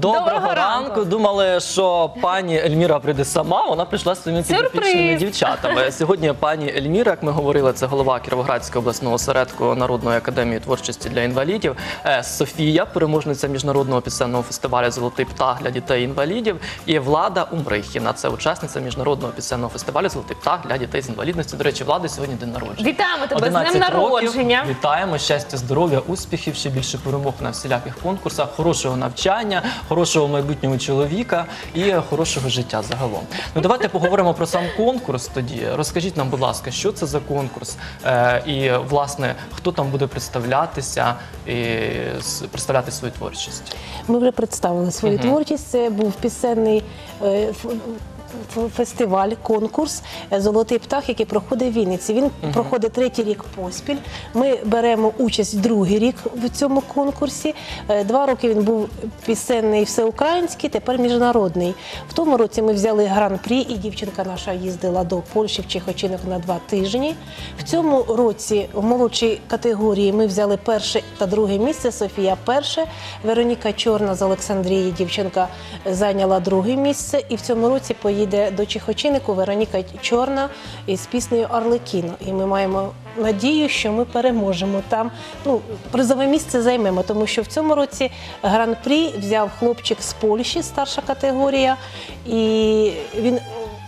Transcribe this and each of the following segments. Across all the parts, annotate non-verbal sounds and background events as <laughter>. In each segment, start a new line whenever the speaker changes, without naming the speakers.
Доброго,
Доброго
ранку.
ранку.
Думали, що пані Ельміра прийде сама. Вона прийшла з своїми
Сюрприз.
дівчатами. Сьогодні пані Ельміра, як ми говорили, це голова Кіровоградського обласного осередку Народної академії творчості для інвалідів. Е, Софія, переможниця міжнародного пісенного фестивалю Золотий птах для дітей-інвалідів. І Влада Умрихіна, це учасниця міжнародного пісенного фестивалю Золотий птах для дітей з інвалідністю. До речі, влади сьогодні день народження.
Вітаємо тебе з
11
днем
років.
народження.
Вітаємо, щастя, здоров'я, успіхів, ще більше перемог на всіляких конкурсах, хорошого навчання, хорошого майбутнього чоловіка і хорошого життя загалом. Ну давайте поговоримо про сам конкурс. Тоді розкажіть нам, будь ласка, що це за конкурс, е, і власне хто там буде представлятися і представляти свою творчість.
Ми вже представили свою творчість. Це був пісенний е, фестиваль, конкурс Золотий птах, який проходить в Вінниці. Він проходить третій рік поспіль. Ми беремо участь другий рік в цьому конкурсі. Е, Два роки він був пісенний всеукраїнський, тепер міжнародний. В тому році ми взяли гран-прі, і дівчинка наша їздила до Польщі в Чехочинок на два тижні. В цьому році в молодшій категорії ми взяли перше та друге місце. Софія перше. Вероніка Чорна з Олександрії, дівчинка зайняла друге місце. І в цьому році поїде до Чехочинику Вероніка Чорна із піснею Арлекіно. І ми маємо надію, що ми переможемо там. Ну, призове місце займемо, тому що в цьому році гран-прі взяв хлопчик з Польщі, старша категорія, і він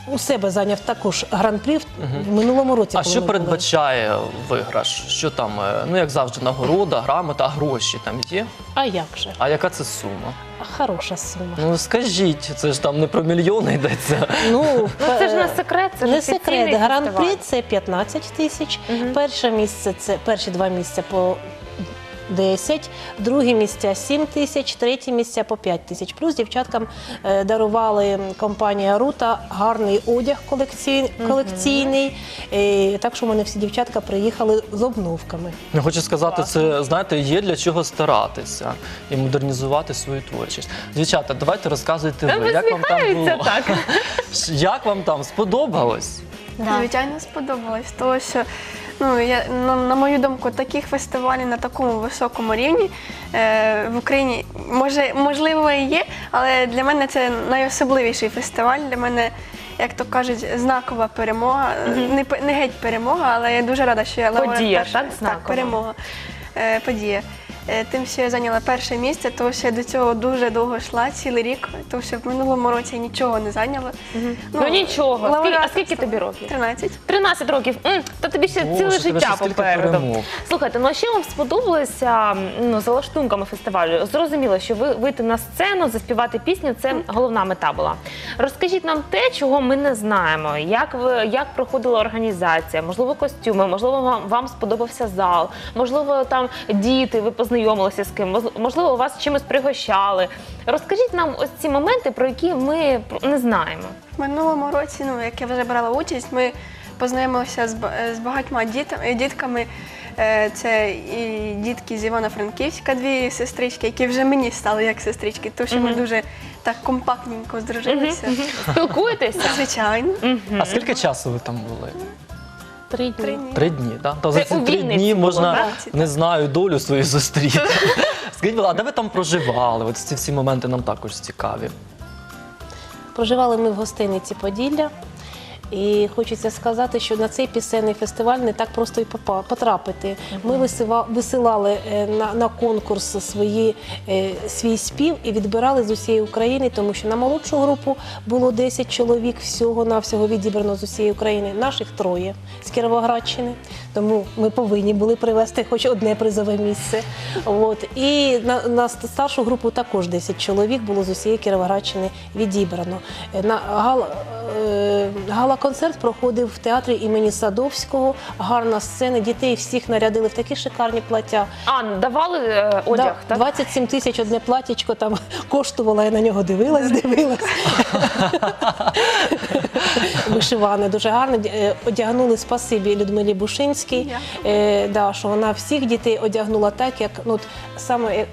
у себе зайняв також гран-прі в в минулому році.
А
коли
що
ми були.
передбачає виграш? Що там, е, ну як завжди, нагорода, грамота, гроші там є?
А як же?
А яка це сума?
Хороша сума.
Ну скажіть, це ж там не про мільйони йдеться.
Ну,
Ну це ж не секрет, це ж
не
офіційний
секрет. Гран-прі
фестиваль.
це 15 тисяч. Перше місце це перші два місця по 10, друге місця 7 тисяч, третє місця по 5 тисяч. Плюс дівчаткам е, дарували компанія Рута гарний одяг колекцій- колекційний. Так що в мене всі дівчатка приїхали з обновками.
Я хочу сказати, це знаєте, є для чого старатися і модернізувати свою творчість. Дівчата, давайте розказуйте ви, як вам там було?
так. <laughs>
Як вам там сподобалось?
Звичайно, сподобалось. Тому що, ну, я, на, на мою думку, таких фестивалів на такому високому рівні е, в Україні може, можливо і є, але для мене це найособливіший фестиваль. Для мене, як то кажуть, знакова перемога. Не, не геть перемога, але я дуже рада, що я лауреат
Подія,
першої-
так, знакова?
перемога. Е, подія. Е, Тим, що я зайняла перше місце, тому що я до цього дуже довго йшла, цілий рік, тому що в минулому році я нічого не зайняла.
Ну нічого. Скільки-
лауреатом
а скільки
стала.
тобі років?
13.
13 років. М, Та тобі ще
Боже,
ціле
тебе ще
життя
скільки
попереду.
перемог.
Слухайте, ну а ще вам сподобалося ну, за лаштунками фестивалю. Зрозуміло, що ви вийти на сцену, заспівати пісню це головна мета була. Розкажіть нам те, чого ми не знаємо. Як ви як проходила організація? Можливо, костюми, можливо, вам, вам сподобався зал, можливо, там діти, ви познайомилися з ким, можливо, вас чимось пригощали. Розкажіть нам ось ці моменти, про які ми не знаємо.
В минулому році, ну як я вже брала участь, ми познайомилися з, з багатьма дітами, дітками. Е, Це і дітки з Івано-Франківська, дві сестрички, які вже мені стали як сестрички, тому що ми дуже так компактненько здружилися.
Спілкуєтеся?
Звичайно.
А скільки часу ви там були?
Три дні.
Три дні.
Три дні, так? То за ці три дні можна, не знаю, долю свою зустріти. <laughs> Скажіть, а де ви там проживали? От ці всі моменти нам також цікаві.
Проживали ми в гостиниці Поділля. І хочеться сказати, що на цей пісенний фестиваль не так просто і попа- потрапити. Ми висилали е, на, конкурс свої, е, свій спів і відбирали з усієї України, тому що на молодшу групу було 10 чоловік всього навсього відібрано з усієї України. Наших троє з Кіровоградщини. Тому ми повинні були привезти хоч одне призове місце. От. І на, на старшу групу також 10 чоловік було з усієї Кіровоградщини відібрано. Е, На гала, е, гала-концерт проходив в театрі імені Садовського. Гарна сцена. Дітей всіх нарядили в такі шикарні плаття.
А, давали е, одяг,
Да,
так?
27 тисяч одне платічко там <laughs> коштувало, я на нього дивилась, дивилась. <laughs> Вишиване, дуже гарно. Е, Одягнули спасибі Людмилі Бушинській, е, да, що вона всіх дітей одягнула так, як ну, от, саме е,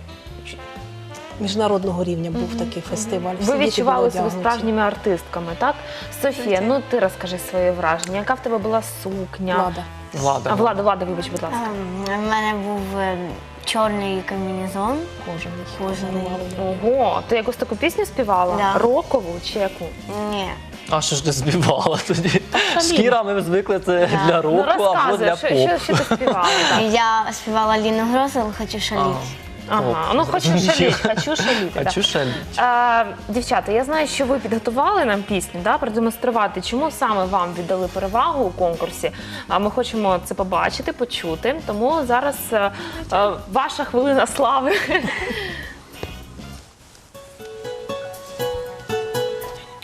міжнародного рівня був такий фестиваль.
Ви
діти
відчували себе справжніми артистками, так? Софія, ну ти розкажи своє враження. Яка в тебе була сукня?
Влада.
Влада.
А Влада, Влада, вибач, будь ласка.
Ем, В мене був е, чорний комбінезон.
Кожаний.
Кожаний.
Ого, ти якусь таку пісню співала?
Да.
Рокову чи яку?
Ні.
А що ж ти співала <laughs> тоді? Шкіра, ми звикли це
Да.
для року
ну
або для
що,
поп.
що, що ти співала?
Я співала Ліну Грозел, хочу шаліть.
Ага, ну хочу шаліть, хочу шаліти. <laughs> да.
Хочу шаліть.
Е, дівчата, я знаю, що ви підготували нам пісню, да, продемонструвати, чому саме вам віддали перевагу у конкурсі. А ми хочемо це побачити, почути. Тому зараз е, е, ваша хвилина слави. <laughs>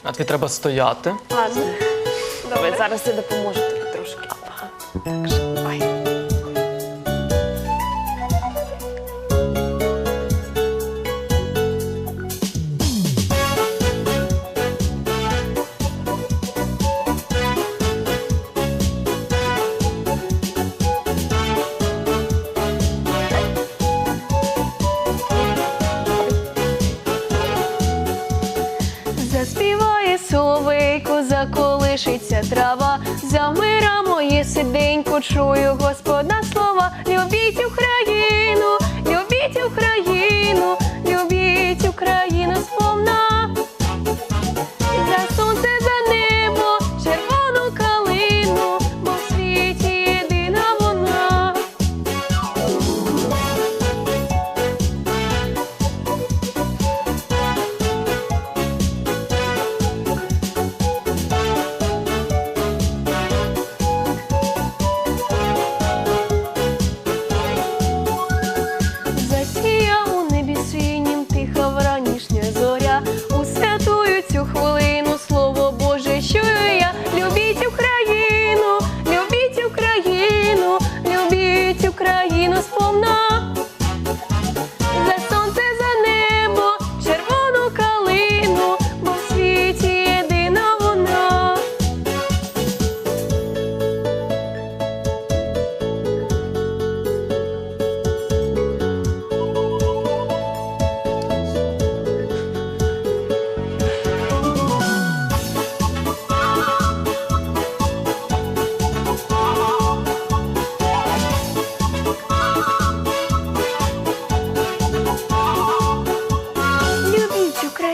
А тобі треба стояти.
Ладно.
Добре, зараз я допоможу тобі трошки. Же,
заколишиться трава, за мира моє сиденько, чую Господа слова. Любіть Україну, любіть Україну, любіть Україну сповна.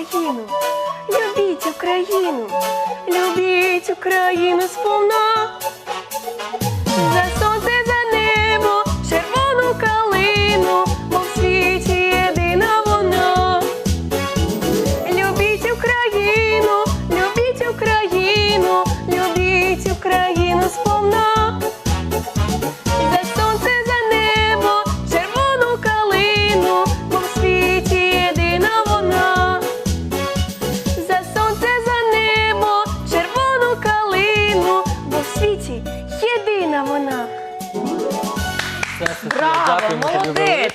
Україну, любіть Україну, любіть Україну сповна.
Браво, молодець.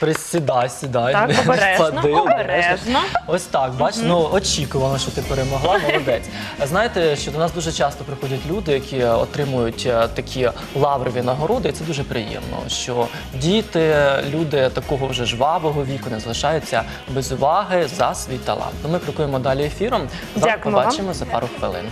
Присідай, сідай.
Так,
не
обережно,
впади,
обережно.
Ось так, бач, ну очікувано, що ти перемогла, молодець. Знаєте, що до нас дуже часто приходять люди, які отримують е, такі лаврові нагороди, і це дуже приємно. Що діти, люди такого вже жвавого віку не залишаються без уваги за свій талант. То ми крокуємо далі ефіром. Зараз
Дякуємо вам.
побачимо за пару хвилин.